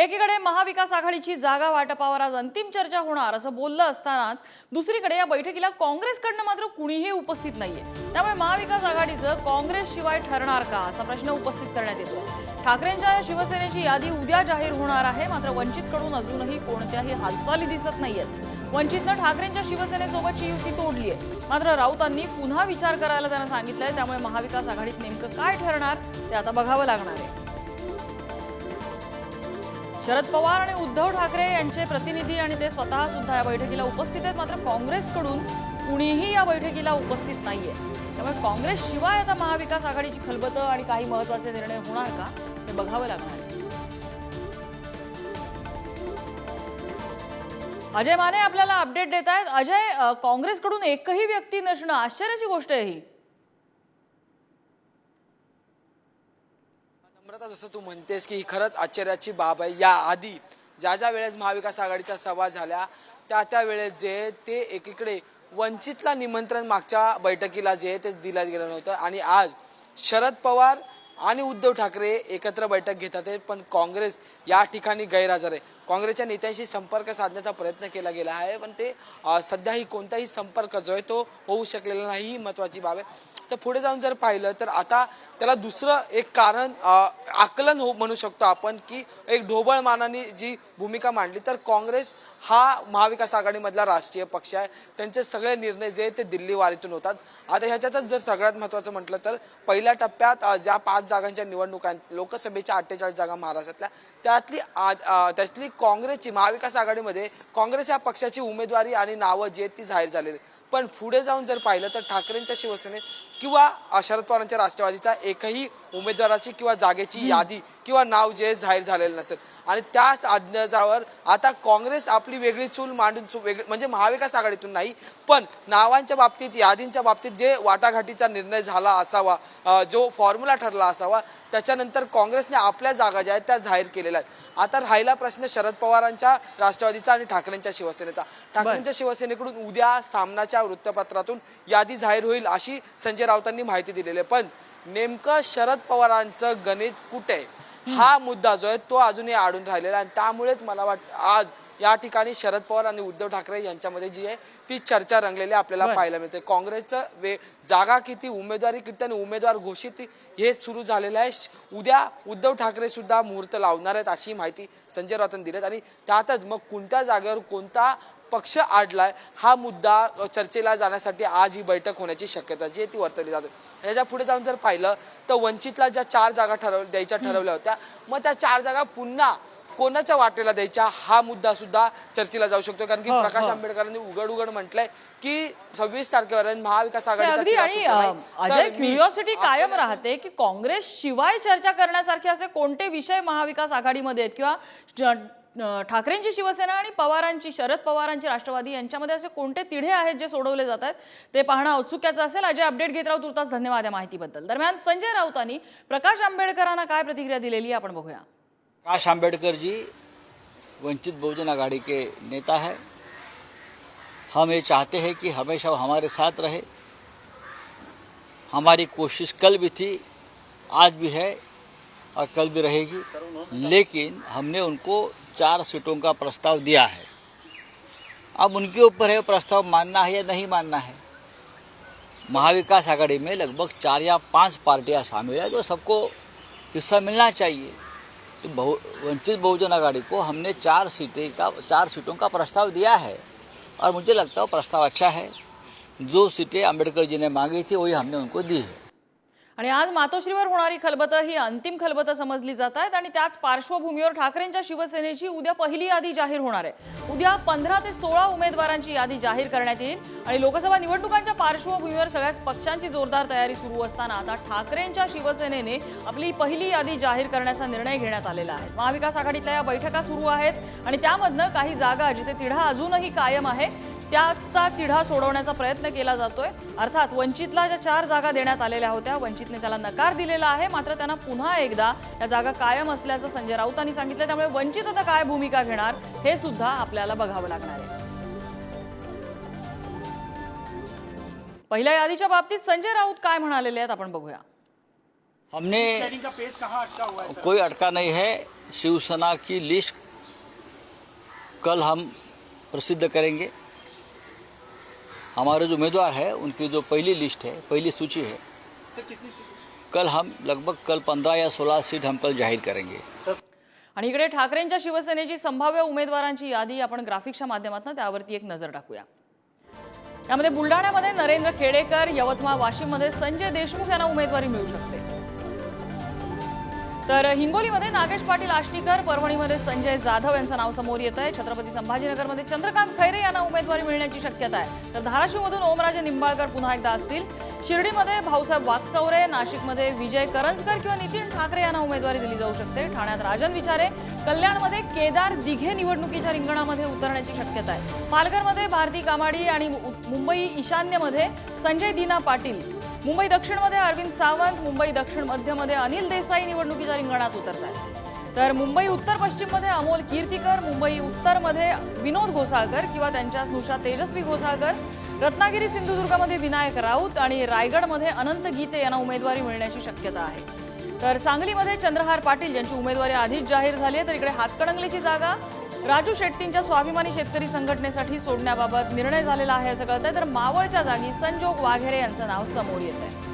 एकीकडे महाविकास आघाडीची जागा वाटपावर आज अंतिम चर्चा होणार असं बोललं असतानाच दुसरीकडे या बैठकीला काँग्रेसकडनं मात्र कुणीही उपस्थित नाहीये. त्यामुळे महाविकास आघाडीचं काँग्रेस शिवाय ठरणार का असा प्रश्न उपस्थित करण्यात येतो. ठाकरेंच्या या शिवसेनेची यादी उद्या जाहीर होणार आहे मात्र वंचितकडून अजूनही कोणत्याही हालचाली दिसत नाहीयेत. वंचितनं ठाकरेंच्या शिवसेनेसोबतची युती तोडली आहे मात्र राऊतांनी पुन्हा विचार करायला त्यांना सांगितलंय त्यामुळे महाविकास आघाडीत नेमकं काय ठरणार ते आता बघावं लागणार आहे. शरद पवार आणि उद्धव ठाकरे यांचे प्रतिनिधी आणि ते स्वतः सुद्धा या बैठकीला उपस्थित आहेत. मात्र काँग्रेसकडून कुणीही या बैठकीला उपस्थित नाहीये. त्यामुळे काँग्रेस शिवाय आता महाविकास आघाडीची खलबतं आणि काही महत्त्वाचे निर्णय होणार का हे बघावं लागणार आहे. अजय माने आपल्याला अपडेट देत आहेत. अजय काँग्रेसकडून एकही व्यक्ती नसणं आश्चर्याची गोष्ट आहे ही. नम्रता जसं तू म्हणतेस की ही खरंच आश्चर्याची बाब आहे. या आधी ज्या ज्या वेळेस महाविकास आघाडीच्या सभा झाल्या त्या त्या वेळेस जे ते एकीकडे वंचितला निमंत्रण मागच्या बैठकीला जे ते दिलं गेलं नव्हतं. आणि आज शरद पवार आणि उद्धव ठाकरे एकत्र बैठक घेतात आहे पण काँग्रेस या ठिकाणी गैरहजर आहे. काँग्रेसच्या नेत्यांशी संपर्क साधण्याचा प्रयत्न केला गेला आहे पण ते सध्या सध्याही कोणताही संपर्क जो आहे तो होऊ शकलेला नाही ही महत्त्वाची बाब आहे. तर पुढे जाऊन जर पाहिलं तर आता त्याला दुसरं एक कारण आकलन हो म्हणू शकतो आपण की एक ढोबळ मानाने जी भूमिका मांडली. तर काँग्रेस हा महाविकास आघाडीमधला राष्ट्रीय पक्ष आहे. त्यांचे सगळे निर्णय जे आहेत ते दिल्ली वारीतून होतात. आता ह्याच्यातच जर सगळ्यात महत्त्वाचं म्हटलं तर पहिल्या टप्प्यात ज्या पाच जागांच्या निवडणुका लोकसभेच्या अठ्ठेचाळीस जागा महाराष्ट्रातल्या त्यातली त्यातली काँग्रेसची महाविकास आघाडीमध्ये काँग्रेस या पक्षाची उमेदवारी आणि नावं जी आहेत ती जाहीर झालेली. पण पुढे जाऊन जर पाहिलं तर ठाकरेंच्या शिवसेनेत किंवा शरद पवारांच्या राष्ट्रवादीचा एकही उमेदवाराची किंवा जागेची यादी किंवा नाव जे जाहीर झालेलं नसेल. आणि त्याच अंदाजावर आता काँग्रेस आपली वेगळी चूल मांडून चू वेगळी म्हणजे महाविकास आघाडीतून नाही पण नावांच्या बाबतीत यादींच्या बाबतीत जे वाटाघाटीचा निर्णय झाला असावा जो फॉर्म्युला ठरला असावा त्याच्यानंतर काँग्रेसने आपल्या जागा ज्या आहेत त्या जाहीर केलेल्या आहेत. आता राहिला प्रश्न शरद पवारांच्या राष्ट्रवादीचा आणि ठाकरेंच्या शिवसेनेचा. ठाकरेंच्या शिवसेनेकडून उद्या सामनाच्या वृत्तपत्रातून यादी जाहीर होईल अशी संजय राऊतांनी माहिती दिलेली आहे. पण नेमकं शरद पवारांचं गणित कुठे? आहे? हा मुद्दा जो आहे तो अजूनही आढळून राहिलेला आहे. आणि त्यामुळेच मला वाटतं आज या ठिकाणी शरद पवार आणि उद्धव ठाकरे यांच्यामध्ये जी आहे ती चर्चा रंगलेली आपल्याला. पाहायला मिळते. काँग्रेसचं वे जागा किती उमेदवारी किती आणि उमेदवार घोषित हे सुरू झालेलं आहे. उद्या उद्धव ठाकरे सुद्धा मुहूर्त लावणार आहेत अशी माहिती संजय राऊतांनी दिली आणि त्यातच मग कोणत्या जागेवर कोणता पक्ष आडलाय हा मुद्दा चर्चेला जाण्यासाठी आज ही बैठक होण्याची शक्यता जी आहे ती वर्तवली जाते. ह्याच्या पुढे जाऊन जर पाहिलं तर वंचितला ज्या चार जागा ठरव द्यायच्या ठरवल्या होत्या मग त्या चार जागा पुन्हा कोणाच्या वाटेला द्यायच्या हा मुद्दा सुद्धा चर्चेला जाऊ शकतो. कारण की हो, प्रकाश हो. आंबेडकरांनी उघड उघड म्हटलंय की सव्वीस तारखेपर्यंत महाविकास आघाडीचा तिढा आणि क्युरिओसिटी कायम राहते की काँग्रेस शिवाय चर्चा करण्यासारखे असे कोणते विषय महाविकास आघाडीमध्ये आहेत? किंवा ठाकरेंची शिवसेना आणि पवारांची शरद पवारांची राष्ट्रवादी यांच्यामध्ये असे कोणते तिढे आहेत जे सोडवले जात आहेत? ते पाहणं औत्सुक्याचं असेल. अजय अपडेट घेत राहू तुर्तास. धन्यवाद या माहितीबद्दल. दरम्यान संजय राऊतांनी प्रकाश आंबेडकरांना काय प्रतिक्रिया दिलेली आपण बघूया. प्रकाश आंबेडकर जी वंचित बहुजन आघाड़ी के नेता है. हम ये चाहते हैं कि हमेशा वो हमारे साथ रहे. हमारी कोशिश कल भी थी आज भी है और कल भी रहेगी. लेकिन हमने उनको चार सीटों का प्रस्ताव दिया है। अब उनके ऊपर है प्रस्ताव, मानना है या नहीं मानना है? महाविकास आघाड़ी में लगभग चार या पाँच पार्टियाँ शामिल है जो सबको हिस्सा मिलना चाहिए। तो बहु, वंचित बहुजन आघाड़ी को हमने चार सीटें का, चार सीटों का प्रस्ताव दिया है। और मुझे लगता है प्रस्ताव अच्छा है। जो सीटें अंबेडकर जी ने मांगी थी, वही हमने उनको दी है। आणि आज मातोश्रीवर होणारी खलबतं ही अंतिम खलबतं समजली जात आहेत आणि त्याच पार्श्वभूमीवर ठाकरेंच्या शिवसेनेची उद्या पहिली यादी जाहीर होणार आहे. उद्या पंधरा ते सोळा उमेदवारांची यादी जाहीर करण्यात येईल आणि लोकसभा निवडणुकांच्या पार्श्वभूमीवर सगळ्याच पक्षांची जोरदार तयारी सुरू असताना आता ठाकरेंच्या शिवसेनेने आपली पहिली यादी जाहीर करण्याचा निर्णय घेण्यात आलेला आहे. महाविकास आघाडीतल्या या बैठका सुरू आहेत आणि त्यामधनं काही जागा जिथे तिढा अजूनही कायम आहे त्याचा तिढा सोडवण्याचा प्रयत्न केला जातोय. अर्थात वंचितला ज्या चार जागा देण्यात आलेल्या होत्या वंचितने त्याला नकार दिलेला आहे मात्र त्यांना पुन्हा एकदा या जागा कायम असल्याचं संजय राऊतांनी सांगितलं. त्यामुळे वंचित आता काय भूमिका घेणार हे सुद्धा आपल्याला बघावं लागणार आहे. पहिल्या यादीच्या बाबतीत संजय राऊत काय म्हणालेले आहेत आपण बघूया. हमने शेयरिंग का पेज कहाँ अटका हुआ है सर? कोई अटका नहीं है. शिवसेना की लिस्ट कल हम प्रसिद्ध करेंगे. हमारे जो उम्मीदवार है उनकी जो पहली लिस्ट है पहली सूची है। सर कितनी कल हम लगभग कल पंद्रह या सोलह सीट हम कल जाहिर करेंगे। सर। आणि इकडे ठाकरेंच्या शिवसेनेची संभाव्य उमेदवारांची यादी आपण ग्राफिक्सच्या माध्यमातून त्यावरती एक नजर टाकूया. यामध्ये बुलढाण्यामध्ये नरेंद्र खेडेकर यवतमाळ वाशिममध्ये संजय देशमुख यांना उमेदवारी मिळू शकते. तर हिंगोलीमध्ये नागेश पाटील आष्टीकर परभणीमध्ये संजय जाधव यांचं नाव समोर येत आहे छत्रपती संभाजीनगरमध्ये चंद्रकांत खैरे यांना उमेदवारी मिळण्याची शक्यता आहे. तर धाराशिवमधून ओमराजे निंबाळकर पुन्हा एकदा असतील. शिर्डीमध्ये भाऊसाहेब वागचौरे नाशिकमध्ये विजय करंजकर किंवा नितीन ठाकरे यांना उमेदवारी दिली जाऊ शकते. ठाण्यात राजन विचारे कल्याणमध्ये केदार दिघे निवडणुकीच्या रिंगणामध्ये उतरण्याची शक्यता आहे. पालघरमध्ये भारती कामाडी आणि मु- मुंबई ईशान्यमध्ये संजय दीना पाटील मुंबई दक्षिणमध्ये अरविंद सावंत मुंबई दक्षिण मध्यमध्ये अनिल देसाई निवडणुकीच्या रिंगणात उतरत आहेत तर मुंबई उत्तर पश्चिममध्ये अमोल कीर्तीकर मुंबई उत्तरमध्ये विनोद घोसाळकर किंवा त्यांच्या स्नुषा तेजस्वी घोसाळकर रत्नागिरी सिंधुदुर्गमध्ये विनायक राऊत आणि रायगडमध्ये अनंत गीते यांना उमेदवारी मिळण्याची शक्यता आहे. तर सांगलीमध्ये चंद्रहार पाटील यांची उमेदवारी आधीच जाहीर झाली आहे तर इकडे हातकणंगलेची जागा राजू शेट्टींच्या स्वाभिमानी शेतकरी संघटनेसाठी सोडण्याबाबत निर्णय झालेला आहे असं कळतंय. तर मावळच्या जागी संजोग वाघेरे यांचं नाव समोर येत आहे